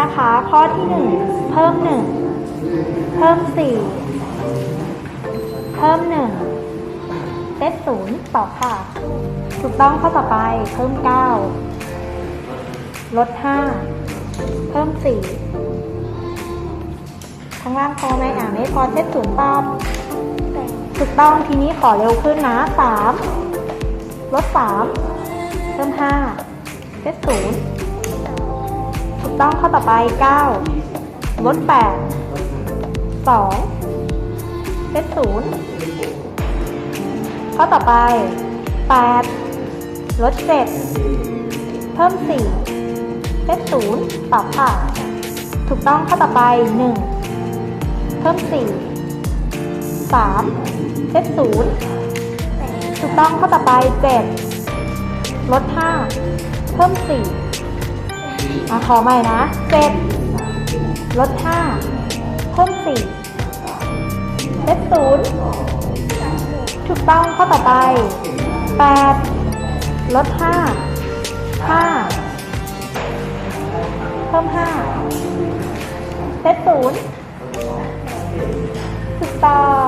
นะคะ ข้อที่หนึ่งเพิ่มหนึ่งเพิ่มสี่เพิ่มหนึ่งเซตศูนย์ตอค่ะ ถูกต้องข้อต่อไปเพิ่มเก้าลดห้าเพิ่มสี่ข้างล่างพอไหมอ่านไม่พอเซตศูนย์ตอบถูกต้องทีนี้ขอเร็วขึ้นนะสามลดสามเพิ่มห้าเซตศูนย์ ถูกต้องข้อต่อไปเก้าลดแปดสองเซตศูนย์ข้อต่อไปแปดลดเจ็ดเพิ่มสี่เซตศูนย์ตอบค่ะ ถูกต้องข้อต่อไปหนึ่งเพิ่มสี่สามเซตศูนย์ถูกต้องข้อต่อไปเจ็ดลดห้าเพิ่มสี่ อะขอใหม่นะเจ็ดลดห้าเพิ่มสี่เซตศูนย์ถูกต้องข้อต่อไปแปดลดห้าห้าเพิ่มห้าเซตศูนย์ถูกต้อง